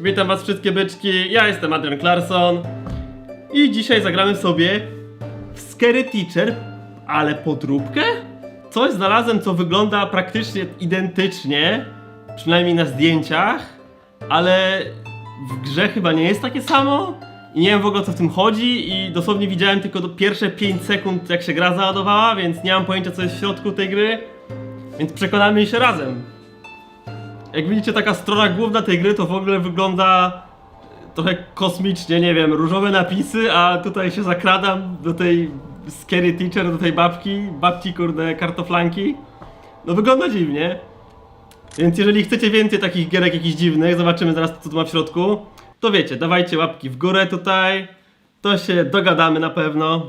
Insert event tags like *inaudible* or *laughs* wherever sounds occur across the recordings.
Witam was wszystkie byczki, ja jestem Adrian Clarkson. I dzisiaj zagramy sobie w Scary Teacher, ale podróbkę? Coś znalazłem, co wygląda praktycznie identycznie, przynajmniej na zdjęciach, ale w grze chyba nie jest takie samo. I nie wiem w ogóle co w tym chodzi. I dosłownie widziałem tylko do pierwsze 5 sekund jak się gra załadowała, więc nie mam pojęcia co jest w środku tej gry, więc przekonamy się razem. Jak widzicie, taka strona główna tej gry to w ogóle wygląda trochę kosmicznie, nie wiem, różowe napisy, a tutaj się zakradam do tej scary teacher, do tej babki, babci kurde kartoflanki. No wygląda dziwnie. Więc jeżeli chcecie więcej takich gierek jakichś dziwnych, zobaczymy zaraz co tu ma w środku, to wiecie, dawajcie łapki w górę tutaj, to się dogadamy na pewno.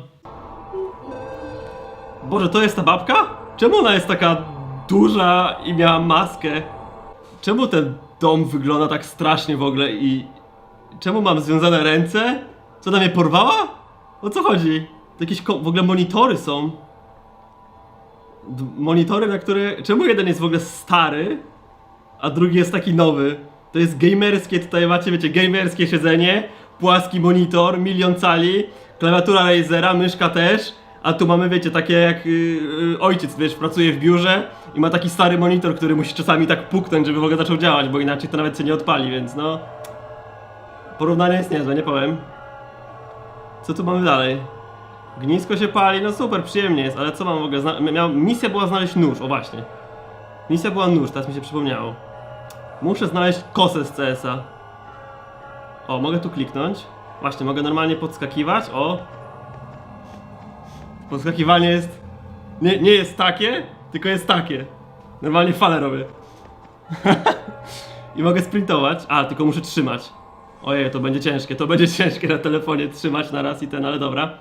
Boże, to jest ta babka? Czemu ona jest taka duża i miała maskę? Czemu ten dom wygląda tak strasznie w ogóle i... Czemu mam związane ręce? Co, ona mnie porwała? O co chodzi? To jakieś w ogóle monitory są. D- monitory, na które... Czemu jeden jest w ogóle stary, a drugi jest taki nowy? To jest gamerskie, tutaj macie, wiecie, gamerskie siedzenie, płaski monitor, milion cali, klawiatura Razera, myszka też, a tu mamy, wiecie, takie jak yy, ojciec, wiesz, pracuje w biurze i ma taki stary monitor, który musi czasami tak puknąć, żeby w ogóle zaczął działać, bo inaczej to nawet się nie odpali, więc no... Porównanie jest niezłe, nie powiem. Co tu mamy dalej? Gnisko się pali, no super, przyjemnie jest, ale co mam w ogóle zna- miał, Misja była znaleźć nóż, o właśnie. Misja była nóż, teraz mi się przypomniało. Muszę znaleźć kosę z CS-a. O, mogę tu kliknąć. Właśnie, mogę normalnie podskakiwać, o. Podskakiwanie jest... Nie, nie jest takie, tylko jest takie. Normalnie falę robię. *laughs* I mogę sprintować. A, tylko muszę trzymać. Ojej, to będzie ciężkie, to będzie *laughs* ciężkie na telefonie trzymać na raz i ten, ale dobra.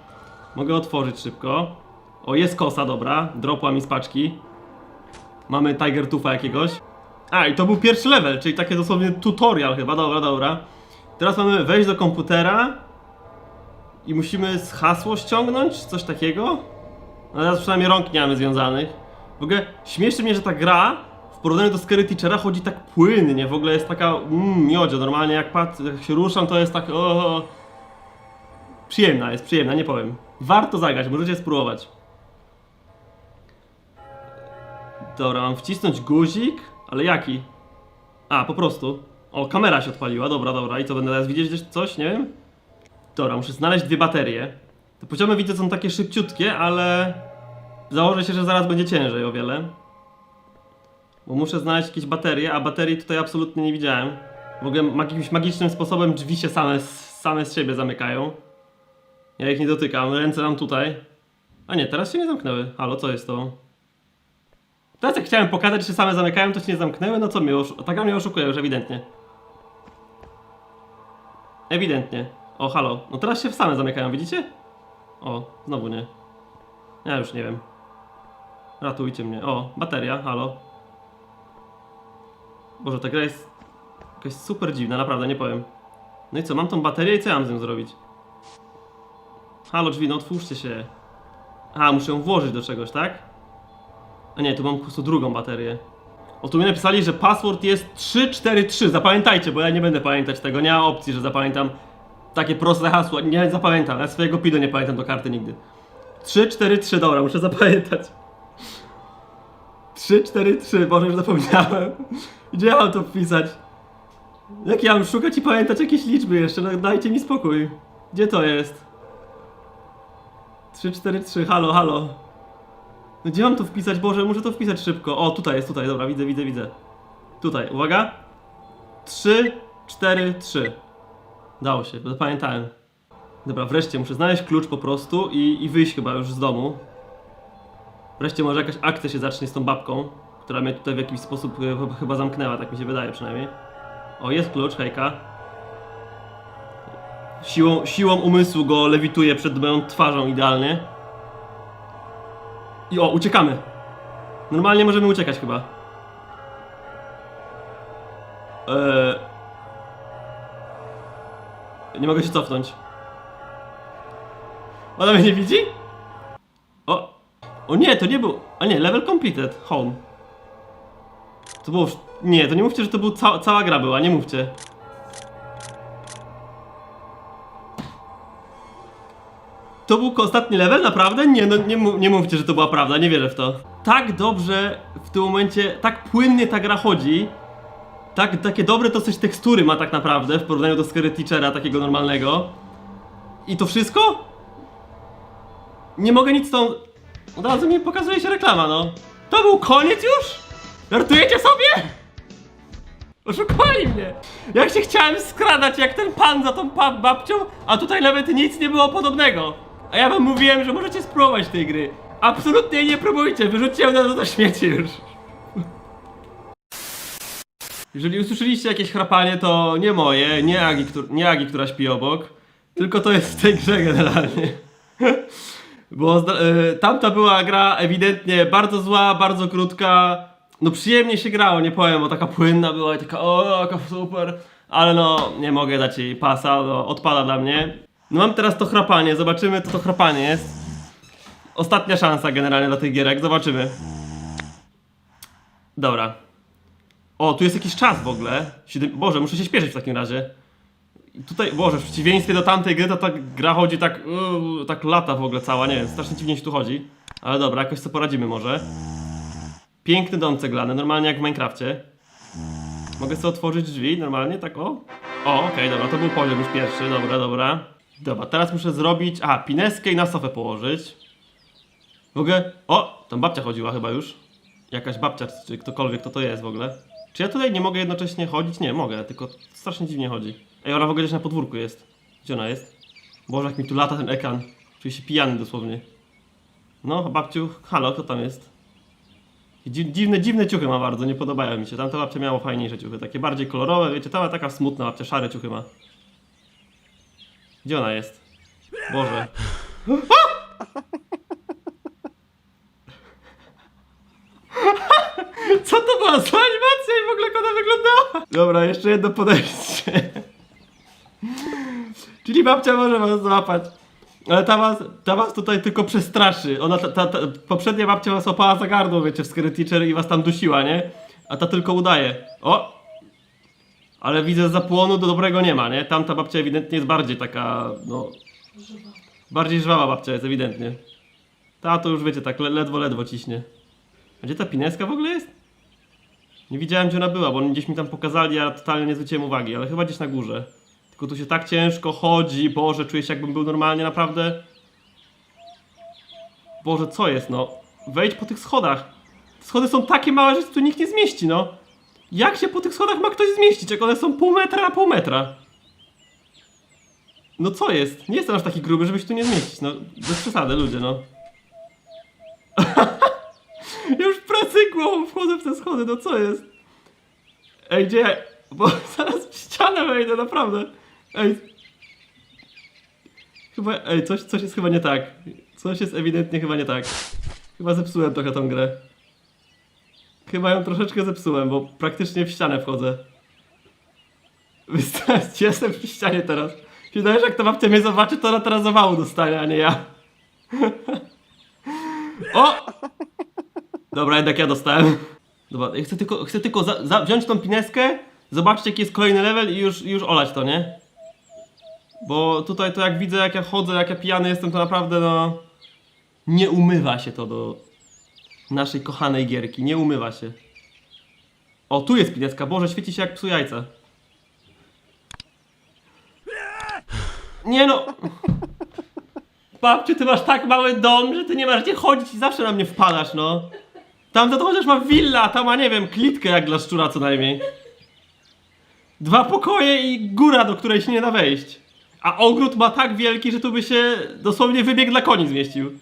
Mogę otworzyć szybko. O, jest kosa, dobra. Dropła mi z paczki. Mamy Tiger Tufa jakiegoś. A, i to był pierwszy level, czyli takie dosłownie tutorial chyba, dobra, dobra. Teraz mamy wejść do komputera i musimy z hasło ściągnąć, coś takiego. No teraz przynajmniej rąk nie mamy związanych. W ogóle śmieszy mnie, że ta gra w porównaniu do Scary Teachera chodzi tak płynnie, w ogóle jest taka mmm, miodzio, normalnie jak, pat, jak się ruszam to jest tak o, Przyjemna jest, przyjemna, nie powiem. Warto zagrać, możecie spróbować. Dobra, mam wcisnąć guzik, ale jaki? A, po prostu. O, kamera się odpaliła, dobra, dobra. I co, będę teraz widzieć coś, nie wiem? Muszę znaleźć dwie baterie. Te poziomy widzę są takie szybciutkie, ale... Założę się, że zaraz będzie ciężej o wiele. Bo muszę znaleźć jakieś baterie, a baterii tutaj absolutnie nie widziałem. W ogóle jakimś magicznym sposobem drzwi się same, same z siebie zamykają. Ja ich nie dotykam, ręce mam tutaj. A nie, teraz się nie zamknęły. Halo, co jest to? Teraz jak chciałem pokazać, że same zamykają, to się nie zamknęły, no co mnie oszu- Ta gra mnie oszukuje już ewidentnie. Ewidentnie. O, halo. No teraz się same zamykają, widzicie? O, znowu nie. Ja już nie wiem. Ratujcie mnie. O, bateria, halo. Boże, ta gra jest jakaś super dziwna, naprawdę, nie powiem. No i co, mam tą baterię i co ja mam z nią zrobić? Halo drzwi, no otwórzcie się. A, muszę ją włożyć do czegoś, tak? A nie, tu mam po prostu drugą baterię. O, tu mi napisali, że password jest 343. Zapamiętajcie, bo ja nie będę pamiętać tego. Nie ma opcji, że zapamiętam takie proste hasło. Nie zapamiętam. Ja swojego PIDu nie pamiętam do karty nigdy. 343, dobra, muszę zapamiętać. 343, Boże, już zapomniałem. Gdzie mam to wpisać? Jak ja mam szukać i pamiętać jakieś liczby jeszcze? No dajcie mi spokój. Gdzie to jest? 343, halo, halo. No gdzie mam to wpisać? Boże, muszę to wpisać szybko. O, tutaj jest, tutaj, dobra, widzę, widzę, widzę. Tutaj, uwaga. 3, 4, 3. Dało się, zapamiętałem. Dobra, wreszcie muszę znaleźć klucz po prostu i, i wyjść chyba już z domu. Wreszcie może jakaś akcja się zacznie z tą babką, która mnie tutaj w jakiś sposób e, chyba zamknęła, tak mi się wydaje przynajmniej. O, jest klucz, hejka. Siłą, siłą umysłu go lewituje przed moją twarzą idealnie. I o, uciekamy. Normalnie możemy uciekać chyba. Eee... Nie mogę się cofnąć. Ona mnie nie widzi? O! O nie, to nie był... A nie, level completed, home. To było... Nie, to nie mówcie, że to był ca cała gra była, nie mówcie. To był ostatni level? Naprawdę? Nie, no nie, nie mówcie, że to była prawda, nie wierzę w to. Tak dobrze w tym momencie, tak płynnie ta gra chodzi, tak, takie dobre to coś tekstury ma tak naprawdę w porównaniu do Scary Teachera takiego normalnego. I to wszystko? Nie mogę nic tą... Od razu mi pokazuje się reklama, no. To był koniec już? Żartujecie sobie? Oszukali mnie! Jak się chciałem skradać jak ten pan za tą babcią, a tutaj nawet nic nie było podobnego. A ja wam mówiłem, że możecie spróbować tej gry. Absolutnie nie próbujcie, wyrzućcie ją na do śmieci już. Jeżeli usłyszeliście jakieś chrapanie, to nie moje, nie Agi, nie Agi która śpi obok, tylko to jest w tej grze generalnie. Bo y, tamta była gra ewidentnie bardzo zła, bardzo krótka. No przyjemnie się grało, nie powiem, bo taka płynna była i taka o, super. Ale no, nie mogę dać jej pasa, no, odpada dla mnie. No mam teraz to chrapanie, zobaczymy co to chrapanie jest. Ostatnia szansa generalnie dla tych gierek, zobaczymy. Dobra. O, tu jest jakiś czas w ogóle. Siedem... Boże, muszę się śpieszyć w takim razie. Tutaj, Boże, w przeciwieństwie do tamtej gry, to ta gra chodzi tak, yy, tak lata w ogóle cała, nie wiem, strasznie dziwnie się tu chodzi. Ale dobra, jakoś sobie poradzimy może. Piękny dom ceglany, normalnie jak w Minecrafcie. Mogę sobie otworzyć drzwi, normalnie, tak o. O, okej, dobra, to był poziom już pierwszy, dobra, dobra. Dobra, teraz muszę zrobić, a, pineskę i na sofę położyć. Ogóle, o, tam babcia chodziła chyba już. Jakaś babcia, czy ktokolwiek, kto to jest w ogóle. Czy ja tutaj nie mogę jednocześnie chodzić? Nie, mogę, tylko strasznie dziwnie chodzi. Ej, ona w ogóle gdzieś na podwórku jest. Gdzie ona jest? Boże, jak mi tu lata ten ekran. Czuję się pijany dosłownie. No, babciu, halo, kto tam jest? Dzi dziwne, dziwne ciuchy ma bardzo, nie podobają mi się. Tamta babcia miała fajniejsze ciuchy, takie bardziej kolorowe, wiecie, ta ma taka smutna babcia, szare ciuchy ma. Gdzie ona jest? Boże. *laughs* Co to była za animacja i w ogóle jak ona wyglądała? Dobra, jeszcze jedno podejście. Czyli babcia może was złapać. Ale ta was, ta was tutaj tylko przestraszy. Ona, ta, ta, ta, poprzednia babcia was łapała za gardło, wiecie, w Scary Teacher i was tam dusiła, nie? A ta tylko udaje. O! Ale widzę zapłonu do dobrego nie ma, nie? Tamta babcia ewidentnie jest bardziej taka, no... Bardziej żwawa babcia jest ewidentnie. Ta to już wiecie, tak le ledwo, ledwo ciśnie. A gdzie ta pineska w ogóle jest? Nie widziałem gdzie ona była, bo oni gdzieś mi tam pokazali, a ja totalnie nie zwróciłem uwagi, ale chyba gdzieś na górze. Tylko tu się tak ciężko chodzi, Boże, czuję się jakbym był normalnie, naprawdę. Boże, co jest, no? Wejdź po tych schodach. Te schody są takie małe, że tu nikt nie zmieści, no. Jak się po tych schodach ma ktoś zmieścić, jak one są pół metra na pół metra? No co jest? Nie jestem aż taki gruby, żeby się tu nie zmieścić, no. Bez przesady, ludzie, no. *laughs* Już w pracy głową wchodzę w te schody, no co jest? Ej, gdzie? Bo *laughs* zaraz w ścianę wejdę, naprawdę. Ej. Chyba, ej, coś, coś jest chyba nie tak. Coś jest ewidentnie chyba nie tak. Chyba zepsułem trochę tą grę. Chyba ją troszeczkę zepsułem, bo praktycznie w ścianę wchodzę. *laughs* Wystarczy, jestem w ścianie teraz. Się wydaje, że jak ta babcia mnie zobaczy, to ona teraz zawału dostanie, a nie ja. *laughs* O! Dobra, jednak ja dostałem. Dobra, ja chcę tylko, chcę tylko za, za, wziąć tą pineskę, zobaczyć jaki jest kolejny level i już, już olać to, nie? Bo tutaj to jak widzę, jak ja chodzę, jak ja pijany jestem, to naprawdę no... Nie umywa się to do naszej kochanej gierki, nie umywa się. O, tu jest pineska, Boże, świeci się jak psu jajca. Nie no... Babciu, ty masz tak mały dom, że ty nie masz gdzie chodzić i zawsze na mnie wpadasz, no. Tamta to chociaż ma willa, a ta ma, nie wiem, klitkę jak dla szczura co najmniej. Dwa pokoje i góra, do której się nie da wejść. A ogród ma tak wielki, że tu by się dosłownie wybieg dla koni zmieścił.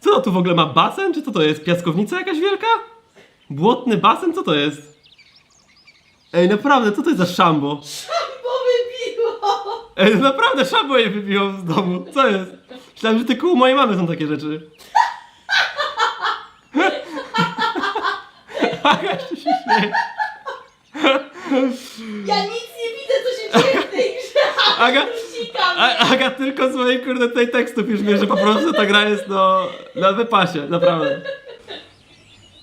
Co to tu w ogóle ma basen? Czy co to jest? Piaskownica jakaś wielka? Błotny basen? Co to jest? Ej, naprawdę, co to jest za szambo? Bo wybiło! Ej, naprawdę szambo je wybiło z domu. Co jest? Myślałem, że tylko u mojej mamy są takie rzeczy. Aga jeszcze się śmieje. Ja nic nie widzę, co się dzieje w tej grze! Aga, Uciekam! A, Aga tylko z mojej kurde tej tekstów już wie, że po prostu ta gra jest no, na wypasie, naprawdę.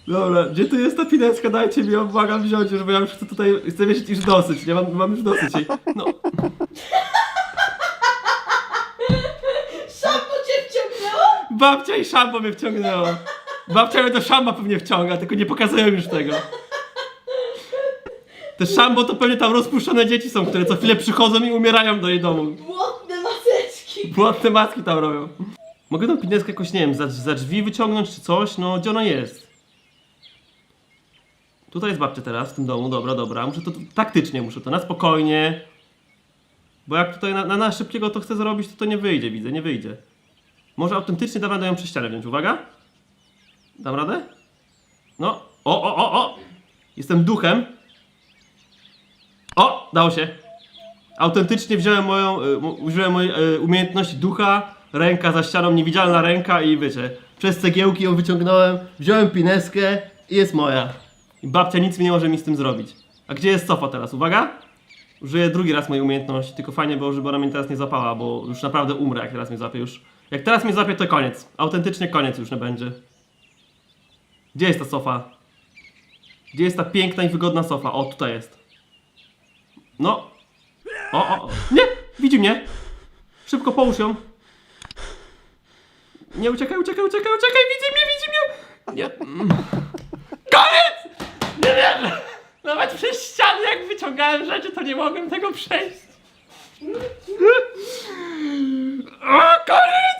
Dobra, gdzie tu jest ta pineska? Dajcie mi ją, błagam wziąć już, bo ja już chcę tutaj, chcę mieć już dosyć, nie mam, mam już dosyć jej. No. Babcia i szambo mnie wciągnęło. Babcia mnie do szamba pewnie wciąga, tylko nie pokazują już tego. Te szambo to pewnie tam rozpuszczone dzieci są, które co chwilę przychodzą i umierają do jej domu. Błotne maseczki. Błotne maski tam robią. Mogę tą pineskę jakoś, nie wiem, za, za drzwi wyciągnąć czy coś? No, gdzie ona jest? Tutaj jest babcia teraz, w tym domu, dobra, dobra. Muszę to, to taktycznie, muszę to na spokojnie. Bo jak tutaj na, na, na szybkiego to chcę zrobić, to to nie wyjdzie, widzę, nie wyjdzie. Może autentycznie dam radę ją przez ścianę wziąć, uwaga. Dam radę? No, o, o, o, o! Jestem duchem. O, dało się. Autentycznie wziąłem moją, y, użyłem mojej y, umiejętności ducha, ręka za ścianą, niewidzialna ręka i wiecie, przez cegiełki ją wyciągnąłem, wziąłem pineskę i jest moja. I babcia nic mi nie może mi z tym zrobić. A gdzie jest sofa teraz? Uwaga! Użyję drugi raz mojej umiejętności, tylko fajnie było, żeby ona mnie teraz nie zapała, bo już naprawdę umrę, jak teraz mnie złapie już. Jak teraz mnie złapie, to koniec. Autentycznie koniec już nie będzie. Gdzie jest ta sofa? Gdzie jest ta piękna i wygodna sofa? O, tutaj jest. No, o, o, o. Nie! Widzi mnie! Szybko połóż ją. Nie, uciekaj, uciekaj, uciekaj, uciekaj! Widzi mnie, widzi mnie! Nie. Koniec! Nie wiem! Nawet przez ściany, jak wyciągałem rzeczy, to nie mogłem tego przejść. O, koniec!